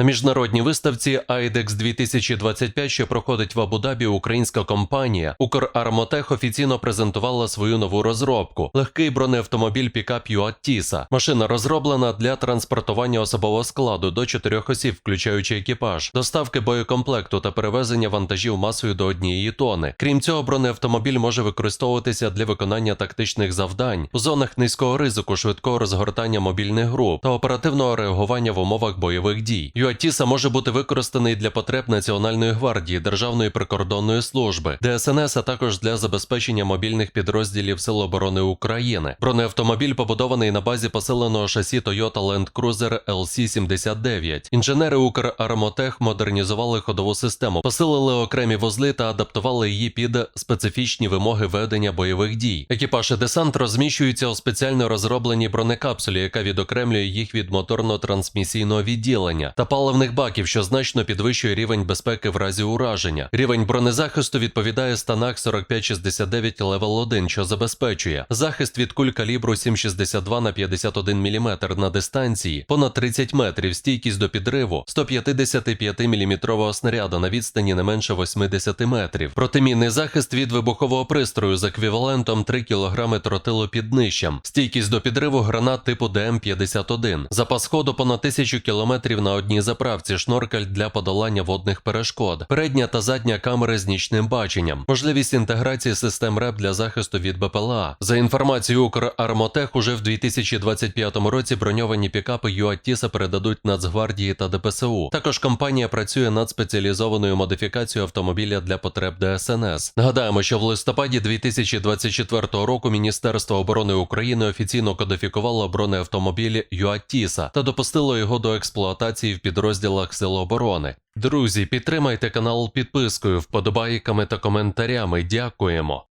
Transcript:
На міжнародній виставці IDEX 2025, що проходить в Абу-Дабі, українська компанія Укрармотех офіційно презентувала свою нову розробку легкий бронеавтомобіль пікап Юат Тіса. Машина розроблена для транспортування особового складу до чотирьох осіб, включаючи екіпаж, доставки боєкомплекту та перевезення вантажів масою до однієї тони. Крім цього, бронеавтомобіль може використовуватися для виконання тактичних завдань у зонах низького ризику, швидкого розгортання мобільних груп та оперативного реагування в умовах бойових дій. ЮАТІСа може бути використаний для потреб Національної гвардії, Державної прикордонної служби, ДСНС, а також для забезпечення мобільних підрозділів Сил оборони України. Бронеавтомобіль побудований на базі посиленого шасі Toyota Land Cruiser LC-79. Інженери Укрармотех модернізували ходову систему, посилили окремі вузли та адаптували її під специфічні вимоги ведення бойових дій. Екіпаж і десант розміщуються у спеціально розробленій бронекапсулі, яка відокремлює їх від моторно-трансмісійного відділення та паливних баків, що значно підвищує рівень безпеки в разі ураження. Рівень бронезахисту відповідає станах 4569 левел 1, що забезпечує захист від куль калібру 7,62 на 51 мм на дистанції, понад 30 метрів, стійкість до підриву 155 мм снаряда на відстані не менше 80 метрів, протимінний захист від вибухового пристрою з еквівалентом 3 кг тротилу під днищем, стійкість до підриву гранат типу ДМ-51, запас ходу понад 1000 км на одній заправці, шноркель для подолання водних перешкод, передня та задня камери з нічним баченням, можливість інтеграції систем РЕП для захисту від БПЛА. За інформацією Укрармотех, уже в 2025 році броньовані пікапи ЮАТІСа передадуть Нацгвардії та ДПСУ. Також компанія працює над спеціалізованою модифікацією автомобіля для потреб ДСНС. Нагадаємо, що в листопаді 2024 року Міністерство оборони України офіційно кодифікувало бронеавтомобіль ЮАТІСа та допустило його до експлуатації в підрозділах Сил оборони. Друзі, підтримайте канал підпискою, вподобайками та коментарями. Дякуємо.